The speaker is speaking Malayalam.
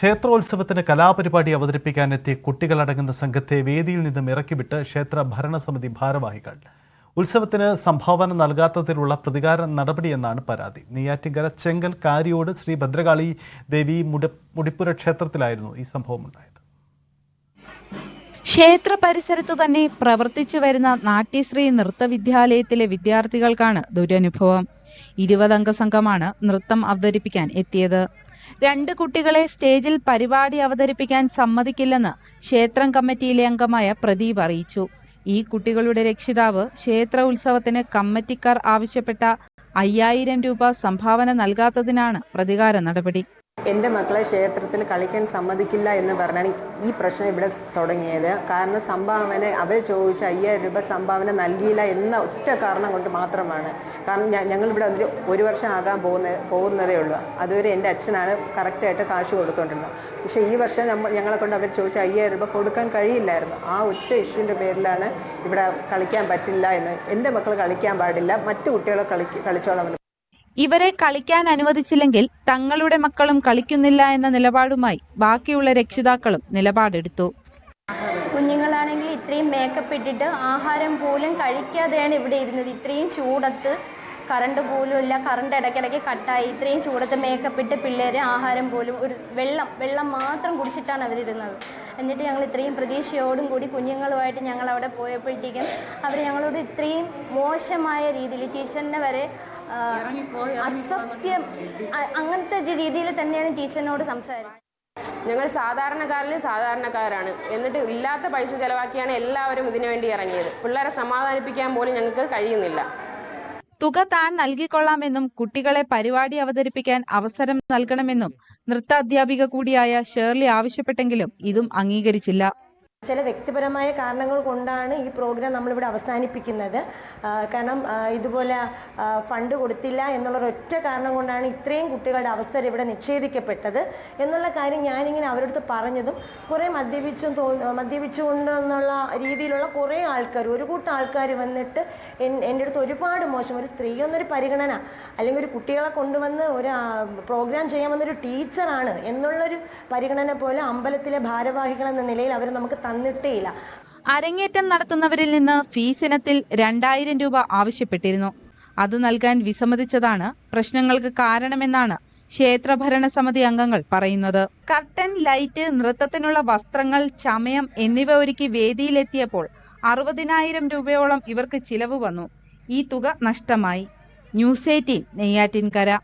ക്ഷേത്രോത്സവത്തിന് കലാപരിപാടി അവതരിപ്പിക്കാനെത്തിയ കുട്ടികളടങ്ങുന്ന സംഘത്തെ വേദിയിൽ നിന്നും ഇറക്കിവിട്ട് ക്ഷേത്ര ഭരണസമിതി ഭാരവാഹികൾ. ഉത്സവത്തിന് സംഭാവന നൽകാത്തതിലുള്ള പ്രതികാര നടപടിയെന്നാണ് പരാതി. നെയ്യാറ്റിങ്കര ചെങ്കൽ കാരിയോട് ശ്രീ ഭദ്രകാളി ദേവി മുട മുടിപ്പുര ക്ഷേത്രത്തിലായിരുന്നു ഈ സംഭവം ഉണ്ടായത് ക്ഷേത്ര പരിസരത്തു തന്നെ പ്രവർത്തിച്ചു വരുന്ന നാട്യശ്രീ നൃത്തവിദ്യാലയത്തിലെ വിദ്യാർത്ഥികൾക്കാണ് ദുരനുഭവം. ഇരുപതംഗ സംഘമാണ് നൃത്തം അവതരിപ്പിക്കാൻ എത്തിയത്. രണ്ട് കുട്ടികളെ സ്റ്റേജിൽ പരിപാടി അവതരിപ്പിക്കാൻ സമ്മതിക്കില്ലെന്ന് ക്ഷേത്രം കമ്മിറ്റിയിലെ അംഗമായ പ്രദീപ് അറിയിച്ചു. ഈ കുട്ടികളുടെ രക്ഷിതാവ് ക്ഷേത്ര ഉത്സവത്തിന് കമ്മിറ്റിക്കാർ ആവശ്യപ്പെട്ട അയ്യായിരം രൂപ സംഭാവന നൽകാത്തതിനാണ് പ്രതികാര നടപടി. എന്റെ മക്കളെ ക്ഷേത്രത്തിൽ കളിക്കാൻ സമ്മതിക്കില്ല എന്ന് പറഞ്ഞാണ് ഈ പ്രശ്നം ഇവിടെ തുടങ്ങിയത്. കാരണം സംഭാവന അവർ ചോദിച്ച അയ്യായിരം രൂപ സംഭാവന നൽകിയില്ല എന്ന ഒറ്റ കാരണം കൊണ്ട് മാത്രമാണ്. കാരണം ഞങ്ങൾ വന്നിട്ട് ഒരു വർഷം ആകാൻ പോകുന്ന പോകുന്നതേ ഉള്ളൂ. അതുവരെ എന്റെ അച്ഛനാണ് കറക്റ്റായിട്ട് കാശ് കൊടുത്തുകൊണ്ടിരുന്നത് പക്ഷേ ഈ വർഷം നമ്മൾ ഞങ്ങളെ കൊണ്ട് അവർ ചോദിച്ച അയ്യായിരം രൂപ കൊടുക്കാൻ കഴിയില്ലായിരുന്നു. ആ ഒറ്റ ഇഷ്യൂവിന്റെ പേരിലാണ് ഇവിടെ കളിക്കാൻ പറ്റില്ല എന്ന്. എന്റെ മക്കൾ കളിക്കാൻ പാടില്ല. മറ്റു കുട്ടികളെ കളി കളിച്ചോളാം ഇവരെ കളിക്കാൻ അനുവദിച്ചില്ലെങ്കിൽ തങ്ങളുടെ മക്കളും കളിക്കുന്നില്ല എന്ന നിലപാടുമായി ബാക്കിയുള്ള രക്ഷിതാക്കളും നിലപാടെടുത്തു. കുഞ്ഞുങ്ങളാണെങ്കിൽ ഇത്രയും മേക്കപ്പ് ഇട്ടിട്ട് ആഹാരം പോലും കഴിക്കാതെയാണ് ഇവിടെ ഇരുന്നത്. ഇത്രയും ചൂടത്ത് കറണ്ട് പോലും ഇല്ല. കറണ്ട് ഇടയ്ക്കിടയ്ക്ക് കട്ടായി ഇത്രയും ചൂടത്ത് മേക്കപ്പ് ഇട്ട് പിള്ളേർ ആഹാരം പോലും ഒരു വെള്ളം വെള്ളം മാത്രം കുടിച്ചിട്ടാണ് അവരിരുന്നത്. എന്നിട്ട് ഞങ്ങൾ ഇത്രയും പ്രതീക്ഷയോടും കൂടി കുഞ്ഞുങ്ങളുമായിട്ട് ഞങ്ങൾ അവിടെ പോയപ്പോഴത്തേക്കും അവർ ഞങ്ങളോട് ഇത്രയും മോശമായ രീതിയിൽ ടീച്ചറിനെ വരെ അസഭ്യം അങ്ങനത്തെ രീതിയിൽ തന്നെയാണ് ടീച്ചറിനോട് സംസാരിച്ചത്. ഞങ്ങൾ സാധാരണക്കാരിൽ സാധാരണക്കാരാണ്. എന്നിട്ട് ഇല്ലാത്ത പൈസ ചെലവാക്കിയാണ് എല്ലാവരും ഇതിനു വേണ്ടി ഇറങ്ങിയത്. പിള്ളേരെ സമാധാനിപ്പിക്കാൻ പോലും ഞങ്ങൾക്ക് കഴിയുന്നില്ല. തുക താൻ നൽകിക്കൊള്ളാമെന്നും കുട്ടികളെ പരിപാടി അവതരിപ്പിക്കാൻ അവസരം നൽകണമെന്നും നൃത്ത അധ്യാപിക കൂടിയായ ഷേർലി ആവശ്യപ്പെട്ടെങ്കിലും ഇതും അംഗീകരിച്ചില്ല ചില വ്യക്തിപരമായ കാരണങ്ങൾ കൊണ്ടാണ് ഈ പ്രോഗ്രാം നമ്മളിവിടെ അവസാനിപ്പിക്കുന്നത്. കാരണം ഇതുപോലെ ഫണ്ട് കൊടുത്തില്ല എന്നുള്ള ഒറ്റ കാരണം കൊണ്ടാണ് ഇത്രയും കുട്ടികളുടെ അവസരം ഇവിടെ നിഷേധിക്കപ്പെട്ടത്. എന്നുള്ള കാര്യം ഞാനിങ്ങനെ അവരടുത്ത് പറഞ്ഞതും കുറേ മദ്യപിച്ചും തോ മദ്യപിച്ചുകൊണ്ടെന്നുള്ള രീതിയിലുള്ള കുറേ ആൾക്കാർ ഒരു കൂട്ടം ആൾക്കാർ വന്നിട്ട് എന്റെ അടുത്ത് ഒരുപാട് മോശം ഒരു സ്ത്രീ എന്നൊരു പരിഗണന അല്ലെങ്കിൽ ഒരു കുട്ടികളെ കൊണ്ടുവന്ന് ഒരു പ്രോഗ്രാം ചെയ്യാൻ വന്നൊരു ടീച്ചറാണ് എന്നുള്ളൊരു പരിഗണന പോലെ അമ്പലത്തിലെ ഭാരവാഹികൾ എന്ന നിലയിൽ അവർ നമുക്ക് തന്നിട്ടേയില്ല. അരങ്ങേറ്റം നടത്തുന്നവരിൽ നിന്ന് ഫീസ് ഇനത്തിൽ രണ്ടായിരം രൂപ ആവശ്യപ്പെട്ടിരുന്നു. അത് നൽകാൻ വിസമ്മതിച്ചതാണ് പ്രശ്നങ്ങൾക്ക് കാരണമെന്നാണ് ക്ഷേത്ര ഭരണസമിതി അംഗങ്ങൾ പറയുന്നത്. കർട്ടൻ ലൈറ്റ് നൃത്തത്തിനുള്ള വസ്ത്രങ്ങൾ ചമയം എന്നിവ ഒരുക്കി വേദിയിലെത്തിയപ്പോൾ അറുപതിനായിരം രൂപയോളം ഇവർക്ക് ചിലവ് വന്നു. ഈ തുക നഷ്ടമായി. News eighteen Neyyattinkara.